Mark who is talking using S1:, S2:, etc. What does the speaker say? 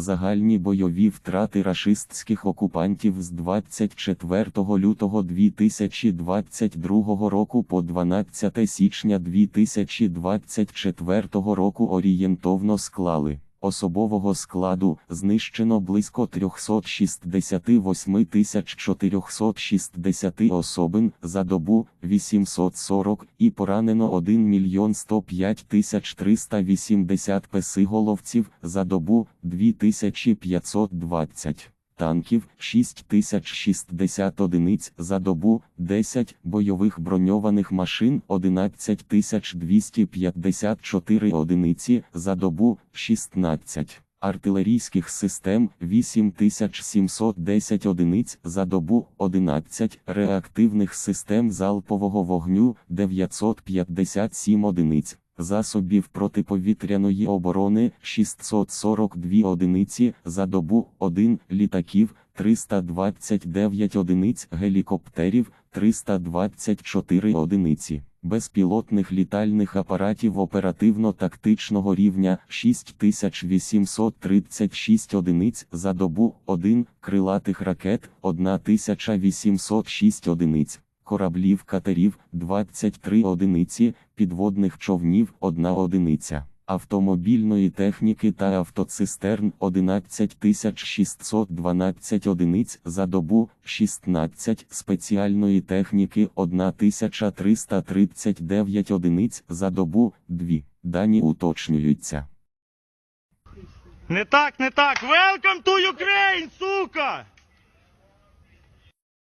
S1: Загальні бойові втрати рашистських окупантів з 24 лютого 2022 року по 12 січня 2024 року орієнтовно склали. Особового складу знищено близько 368 460 особин за добу 840 і поранено 1 мільйон 105 380 песиголовців за добу 2520. Танків 6060 одиниць за добу, 10 бойових броньованих машин 11254 одиниці за добу, 16 артилерійських систем 8710 одиниць за добу, 11 реактивних систем залпового вогню 957 одиниць. Засобів протиповітряної оборони 642 одиниці за добу, 1 літаків 329 одиниць гелікоптерів 324 одиниці. Безпілотних літальних апаратів оперативно-тактичного рівня 6836 одиниць за добу, 1 крилатих ракет 1806 одиниць кораблів катерів 23 одиниці, підводних човнів 1 одиниця, автомобільної техніки та автоцистерн 11612 одиниць за добу, 16 спеціальної техніки 1339 одиниць за добу, 2. Дані уточнюються.
S2: Не так, не так. Welcome to Ukraine!